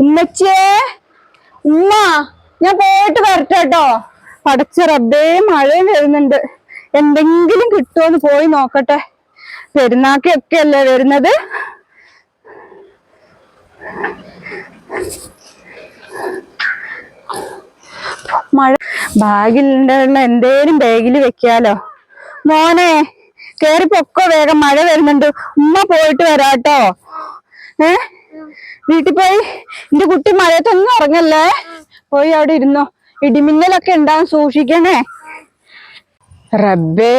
ഉമ്മച്ചേ ഉമ്മ ഞാൻ പോയിട്ട് വരട്ടെ കേട്ടോ. പടച്ച റബ്ബേ മഴയും വരുന്നുണ്ട്. എന്തെങ്കിലും കിട്ടുമോന്ന് പോയി നോക്കട്ടെ. പെരുന്നാക്കൊക്കെ അല്ലേ വരുന്നത്? മഴ ബാഗിലുണ്ടായിരുന്ന എന്തേലും ബാഗിൽ വെക്കാലോ. മോനെ കേറി വേഗം മഴ വരുന്നുണ്ട്. ഉമ്മ പോയിട്ട് വരാട്ടോ. ഏ? വീട്ടിൽ പോയി. എന്റെ കുട്ടി മഴയത്തൊന്നും ഇറങ്ങല്ലേ പോയി അവിടെ ഇരുന്നോ. ഇടിമിന്നലൊക്കെ ഉണ്ടാവും സൂക്ഷിക്കണേ. റബ്ബേ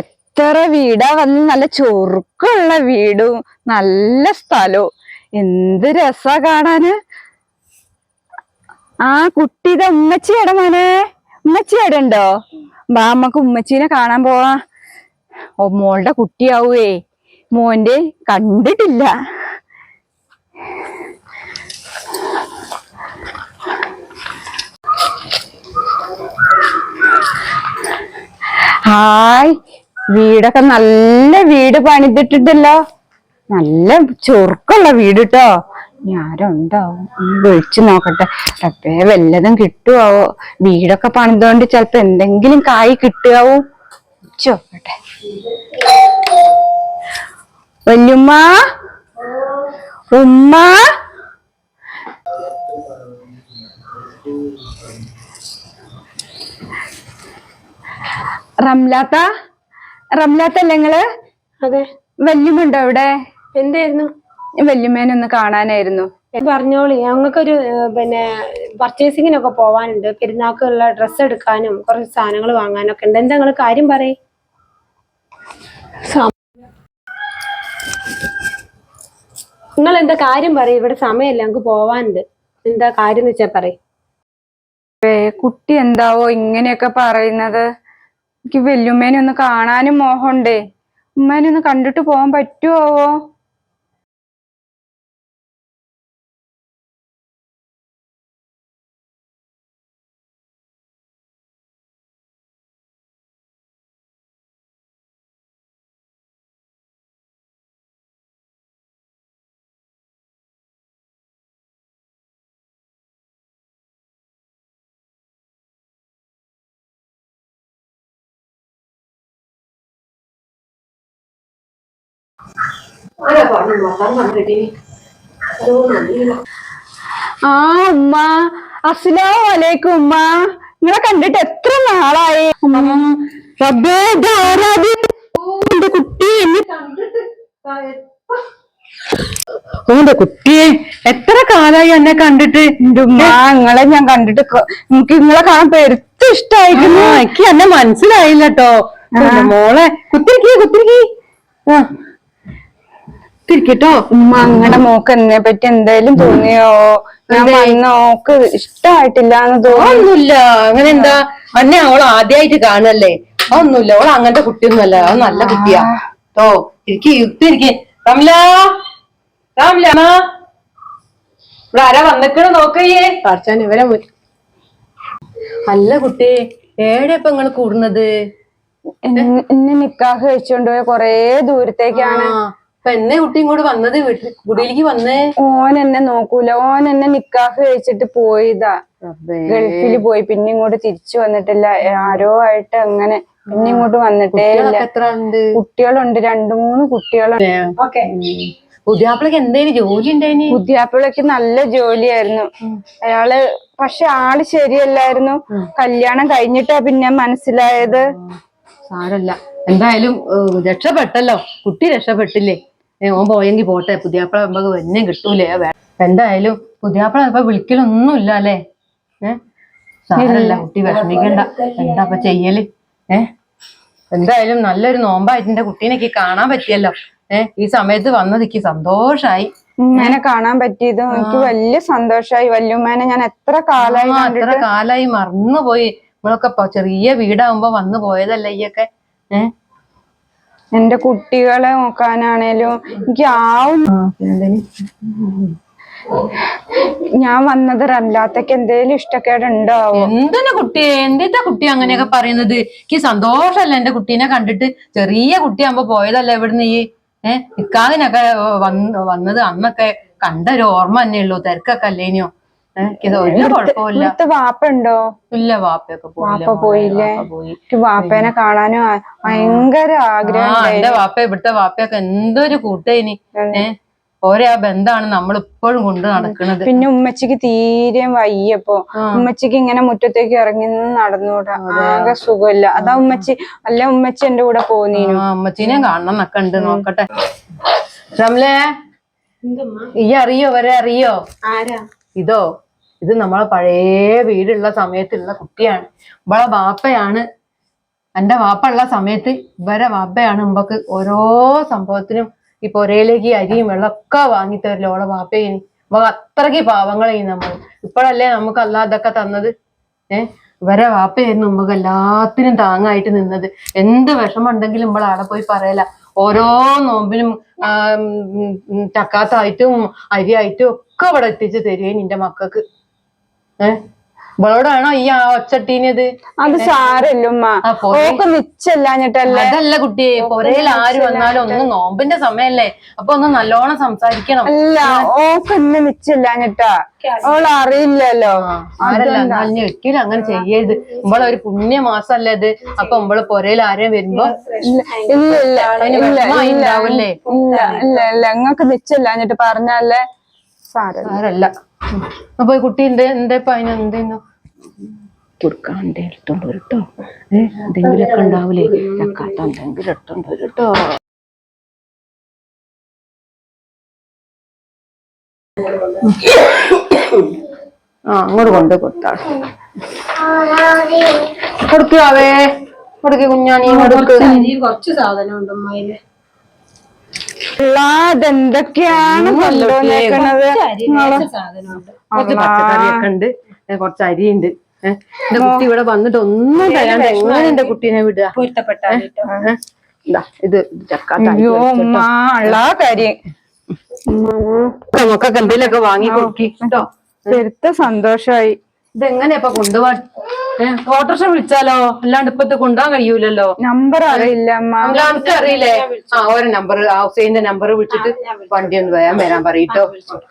എത്ര വീടാ വന്ന് നല്ല ചൊറുക്കുള്ള വീടും നല്ല സ്ഥലവും. എന്ത് രസാ കാണാന്. ആ കുട്ടി ഇത് ഉമ്മച്ചിയുടെ മോനെ. ഉമ്മച്ചിയുടെ ഉണ്ടോ? ബാമ്മക്ക് ഉമ്മച്ചീനെ കാണാൻ പോവാ. ഓ മോളുടെ കുട്ടിയാവേ മോന്റെ കണ്ടിട്ടില്ല. ഹായ്. വീടൊക്കെ നല്ല വീട് പണിതിട്ടിട്ടല്ലോ. നല്ല ചൊറുക്കുള്ള വീട് കേട്ടോ ഞാരുണ്ടാവും വിളിച്ചു നോക്കട്ടെ. അപ്പേ വല്ലതും കിട്ടുവോ? വീടൊക്കെ പണിതുകൊണ്ട് ചിലപ്പോ എന്തെങ്കിലും കായ് കിട്ടുവോ? ചോക്കട്ടെ വല്യമ്മ? ഉമ്മ? റംലാത്ത? റംലാത്ത അല്ലേ നിങ്ങൾ അതെ. വല്യമുണ്ടോ അവിടെ? എന്തായിരുന്നു? വല്യമ്മേനെ ഒന്ന് കാണാനായിരുന്നു. പറഞ്ഞോളി. ഞങ്ങൾക്കൊരു പിന്നെ പർച്ചേസിങ്ങിനൊക്കെ പോവാനുണ്ട്. പെരുന്നാൾക്കുള്ള ഡ്രസ്സ് എടുക്കാനും കുറച്ച് സാധനങ്ങൾ വാങ്ങാനൊക്കെ ഉണ്ട്. എന്താ നിങ്ങൾ കാര്യം പറയും. നിങ്ങൾ എന്താ കാര്യം പറയും? ഇവിടെ സമയമല്ല. ഞങ്ങൾക്ക് പോവാനുണ്ട്. എന്താ കാര്യം എന്ന് വെച്ചാ പറയും. കുട്ടി എന്താവോ ഇങ്ങനെയൊക്കെ പറയുന്നത്? എനിക്ക് വല്യുമ്മേനെ ഒന്ന് കാണാനും മോഹമുണ്ടേ. ഉമ്മേനെ ഒന്ന് കണ്ടിട്ട് പോകാൻ പറ്റുമോ ആ ഉമ്മ. അസ്സലാമു അലൈക്കും ഉമ്മ. നിങ്ങളെ കണ്ടിട്ട് എത്ര നാളായി? റബ്ബേ എന്റെ കുട്ടി ഓന്റെ കുട്ടിയെ എത്ര കാലായി എന്നെ കണ്ടിട്ട്? നിങ്ങളെ ഞാൻ കണ്ടിട്ട് എനിക്ക് നിങ്ങളെ കാണാൻ പെരുത്ത് ഇഷ്ടായിരുന്നു എനിക്ക് എന്നെ മനസ്സിലായില്ലട്ടോ മോളെ മോളെ കുത്തിരിക്കി കുത്തിരിക്കി. തിരിക്കട്ടോ? ഉമ്മ അങ്ങനെ മോക്ക് എന്നെ പറ്റി എന്തായാലും തോന്നിയോ? ഞാൻ വന്ന ഓക്ക് ഇഷ്ടായിട്ടില്ല എന്ന് തോന്നുന്നില്ല ഒന്നുമില്ല. അങ്ങനെ എന്താ? അന്നെ അവൾ ആദ്യമായിട്ട് കാണല്ലേ? ഒന്നുമില്ല. അവൾ അങ്ങനത്തെ കുട്ടിയൊന്നുമല്ല. അവൾ നല്ല കുട്ടിയാ. ഓ എനിക്ക് എനിക്ക് റംല റംല ഇവിടെ ആരാ വന്നിട്ട് നോക്കയ്യേ. പറച്ചാൻ ഇവരെ അല്ല കുട്ടി ഏടെ ഇപ്പൊ നിങ്ങൾ കൂടുന്നത്? എന്നെ എന്നെ നിക്കാഹ് കഴിച്ചോണ്ട് പോയ കൊറേ ദൂരത്തേക്കാണ്. എന്നെ കുട്ടി ഇങ്ങോട്ട് വന്നത് വീട്ടിൽ കുടിയിലേക്ക് വന്നേ? ഓൻ എന്നെ നോക്കൂല. ഓൻ എന്നെ നിക്കാഹ് കഴിച്ചിട്ട് പോയതാ. ഗൾഫിൽ പോയി. പിന്നെ ഇങ്ങോട്ട് തിരിച്ചു വന്നിട്ടില്ല. ആരോ ആയിട്ട് അങ്ങനെ പിന്നെ ഇങ്ങോട്ട് വന്നിട്ടേ ഇല്ല. കുട്ടികളുണ്ട്. രണ്ടു മൂന്ന് കുട്ടികളുണ്ട്. ഓക്കെ. പുതിയാപ്പിളക്ക് എന്തേലും ജോലി ഉണ്ടായിന് പുതിയാപ്പിളക്ക് നല്ല ജോലിയായിരുന്നു. അയാൾ പക്ഷെ ആൾ ശരിയല്ലായിരുന്നു. കല്യാണം കഴിഞ്ഞിട്ടാ പിന്നെ മനസ്സിലായത്. സാരല്ല. എന്തായാലും രക്ഷപ്പെട്ടല്ലോ. കുട്ടി രക്ഷപ്പെട്ടില്ലേ? ഓൻ പോയെങ്കിൽ പോട്ടെ. പുതിയാപ്പിള നമുക്ക് വന്യം കിട്ടൂലേ എന്തായാലും പുതിയാപ്പിള ഇപ്പൊ വിളിക്കലൊന്നും ഇല്ല അല്ലേ ഏഹ് കുട്ടി വിഷമിക്കണ്ട. എന്താ ഇപ്പൊ ചെയ്യൽ? ഏഹ് എന്തായാലും നല്ലൊരു നോമ്പായിട്ട് എന്റെ കുട്ടീനെക്ക് കാണാൻ പറ്റിയല്ലോ. ഏഹ് ഈ സമയത്ത് വന്നതിക്ക് സന്തോഷായി. ഉമ്മേനെ കാണാൻ പറ്റിയത് എനിക്ക് വലിയ സന്തോഷമായി വല്യുമ്മേനെ ഞാൻ എത്ര കാലായി എത്ര കാലായി മറന്നുപോയി. നമ്മളൊക്കെ ചെറിയ വീടാവുമ്പോ വന്നു പോയതല്ലേ ഈയൊക്കെ? ഏഹ് എന്റെ കുട്ടികളെ നോക്കാനാണേലും എനിക്ക് ആവും. ഞാൻ വന്നത് അല്ലാത്തക്ക് എന്തേലും ഇഷ്ടക്കേട് ഉണ്ടാവോ എന്തിനാ കുട്ടി എന്തിട്ടാ കുട്ടി അങ്ങനെയൊക്കെ പറയുന്നത്? എനിക്ക് സന്തോഷല്ല എന്റെ കുട്ടീനെ കണ്ടിട്ട്? ചെറിയ കുട്ടിയാകുമ്പോ പോയതല്ല ഇവിടുന്ന് ഈ ഏഹ് ഇക്കാവിനൊക്കെ വന്ന് വന്നത് അന്നൊക്കെ കണ്ട ഒരു ഓർമ്മ തന്നെയുള്ളൂ തിരക്കൊക്കെ അല്ലേനോ? എനിക്കത് ഒരു കുഴപ്പമില്ല ഇവിടുത്തെ വാപ്പ ഉണ്ടോ ഇല്ല വാപ്പയൊക്കെ വാപ്പ പോയില്ലേ? പോയി. എനിക്ക് വാപ്പേനെ കാണാനും ഭയങ്കര ആഗ്രഹം എന്റെ വാപ്പ ഇവിടുത്തെ വാപ്പയൊക്കെ എന്തൊരു കൂട്ടേനി ഏ ഓരോ ആ ബന്ധാണ് നമ്മൾ ഇപ്പോഴും കൊണ്ട് നടക്കുന്നത് പിന്നെ ഉമ്മച്ചിക്ക് തീരെ വയ്യപ്പോ ഉമ്മച്ചിക്ക് ഇങ്ങനെ മുറ്റത്തേക്ക് ഇറങ്ങി നടന്നുകൂടാ നടന്നൂടാ. ആകെ സുഖമില്ല. അതാ ഉമ്മച്ചി അല്ല ഉമ്മച്ചി എന്റെ കൂടെ പോന്നീനു. ഉമ്മച്ചിനെ അമ്മച്ചീനെ കാണണം എന്നൊക്കെ ഉണ്ട്. നോക്കട്ടെ. റംലേ ഈ അറിയോ? വരെ അറിയോ? ആരാ? ഇതോ? ഇത് നമ്മളെ പഴയ വീടുള്ള സമയത്തുള്ള കുട്ടിയാണ്. ഇവളെ വാപ്പയാണ്. എന്റെ വാപ്പ ഉള്ള സമയത്ത് ഇവരെ വാപ്പയാണ് മുമ്പക്ക് ഓരോ സംഭവത്തിനും ഈ പുരയിലേക്ക് അരിയും വെള്ളമൊക്കെ വാങ്ങി തരില്ല ഓളെ വാപ്പയിനി അപ്പൊ അത്രയ്ക്ക് പാവങ്ങളെയും നമ്മൾ. ഇപ്പോഴല്ലേ നമുക്ക് അല്ലാതൊക്കെ തന്നത്? ഏഹ് ഇവരെ വാപ്പയായിരുന്നു നമുക്ക് എല്ലാത്തിനും താങ്ങായിട്ട് നിന്നത്. എന്ത് വിഷമം ഉണ്ടെങ്കിലും നമ്മൾ ആളെ പോയി പറയല. ഓരോ നോമ്പിനും ചക്കാത്തായിട്ടും അരിയായിട്ടും ഒക്കെ ഇവിടെ എത്തിച്ച് തരുകയും നിന്റെ മക്കൾക്ക്. ഏഹ് ഇവളോടാണോ ഈ ആ ഒച്ചട്ടീനത് അത് സാരല്ല ഉമ്മ. ആ, ഓക്ക് നിച്ചല്ലാഞ്ഞിട്ടല്ലേ അതല്ല കുട്ടിയെ പൊരയിൽ ആര് വന്നാലും ഒന്ന് നോമ്പിന്റെ സമയല്ലേ? അപ്പൊ ഒന്ന് നല്ലോണം സംസാരിക്കണം. അല്ല ഓക്ക് ഇന്ന് നിച്ചല്ലാഞ്ഞിട്ടാ ഓൾ അറിയില്ലല്ലോ. ഒരിക്കലും അങ്ങനെ ചെയ്യരുത്. ഇമ്പളെ ഒരു പുണ്യ മാസല്ലേ ഇത്? അപ്പൊ ഇമ്പൾ പൊരയിൽ ആരെയും വരുമ്പോ ഇല്ല ഇല്ല ഇല്ല ഇല്ല ഇല്ല ഉണ്ടാവൂലേ? ഇല്ല ഇല്ല ഇല്ല ഇങ്ങക്ക് നിച്ചല്ലാഞ്ഞിട്ട് പറഞ്ഞാലേ സാരല്ല. അപ്പൊ കുട്ടി എന്തേ എന്തേ ഇപ്പൊ അതിന് എന്തേന്നു കൊടുക്കാൻ എടുത്തോണ്ട് വരട്ടോ ഏഹ് എന്തെങ്കിലുമൊക്കെ ഉണ്ടാവൂലേ? ചക്കാത്ത എന്തെങ്കിലും എടുത്തോണ്ട് വരട്ടോ ആ അങ്ങോട്ട് കൊണ്ട് കൊടുത്താൾ കൊടുക്കാവേ കൊടുക്ക് കുഞ്ഞാണി കൊടുക്കുക കുറച്ച് സാധനം ഉണ്ട് ഉമ്മയിൽ അതെന്തൊക്കെയാണ് കൊണ്ടുവന്നേക്കണത് കുറച്ച് ഉണ്ട് കുറച്ച് പച്ചക്കറിയൊക്കെ ഉണ്ട് ഏ, കുറച്ച് അരിയുണ്ട് ഏഹ് എന്റെ കുട്ടി ഇവിടെ വന്നിട്ട് ഒന്നും തരാണ്ട് എങ്ങനെ എന്റെ കുട്ടീനെ വിടുക പൊരുത്തപ്പെട്ടാലിട്ടോ ഏഹ്? ഇതാ നമുക്കൊക്കെ എന്തെങ്കിലുമൊക്കെ വാങ്ങി കൊടുക്കി കേട്ടോ പെരുത്ത സന്തോഷായി ഇതെങ്ങനെയാ കൊണ്ടുപോ കൊണ്ടുപോവാൻ ഏഹ് ഓട്ടോറിക്ഷ വിളിച്ചാലോ? അല്ലാണ്ട് ഇപ്പത്തെ കൊണ്ടുപോകാൻ കഴിയൂലല്ലോ. നമ്പർ അറിയില്ല അമ്മ നമുക്ക് അറിയില്ലേ? ആ ഓരോ നമ്പർ ഹുസൈന്റെ നമ്പർ വിളിച്ചിട്ട് വണ്ടി ഒന്ന് വരാൻ വരാൻ പറയിട്ടോ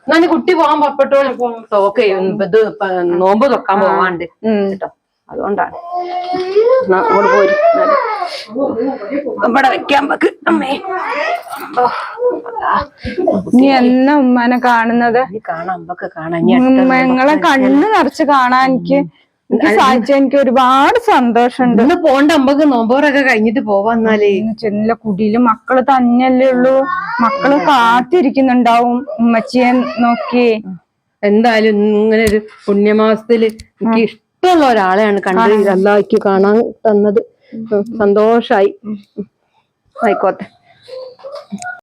എന്നാ കുട്ടി പോകാൻ പുറപ്പെട്ടോളൂ ഓക്കെ ഇത് ഇപ്പൊ നോമ്പ് തൊക്കാൻ പോവാണ്ട്. കേട്ടോ അതുകൊണ്ടാണ്. പോരി. എന്നാൽ. ഇവിടെ വെക്കാൻ വെക്ക് അമ്മേ. നീ എന്നാ ഉമ്മാനെ കാണുന്നത്? കാണാം. ഉമ്മ, നിങ്ങളെ കണ്ണ് നിറച്ച് കാണാൻ എനിക്ക് സാധിച്ച എനിക്ക് ഒരുപാട് സന്തോഷമുണ്ട്. ഇന്ന് പോണ്ട അമ്മയ്ക്ക് നോമ്പോറൊക്കെ കഴിഞ്ഞിട്ട് പോവാന്നാലേ ചെന്നില്ല കുടിയിൽ മക്കൾ തന്നെയല്ലേ ഉള്ളൂ. മക്കൾ കാത്തിരിക്കുന്നുണ്ടാവും ഉമ്മച്ചിയെ നോക്കി. എന്തായാലും ഇങ്ങനെ ഒരു പുണ്യമാസത്തിൽ എനിക്ക് ഇഷ്ടമുള്ള ഒരാളെയാണ് കണ്ടത് അല്ലാക്ക് കാണാൻ തന്നത്. സന്തോഷായി. ആയിക്കോട്ടെ.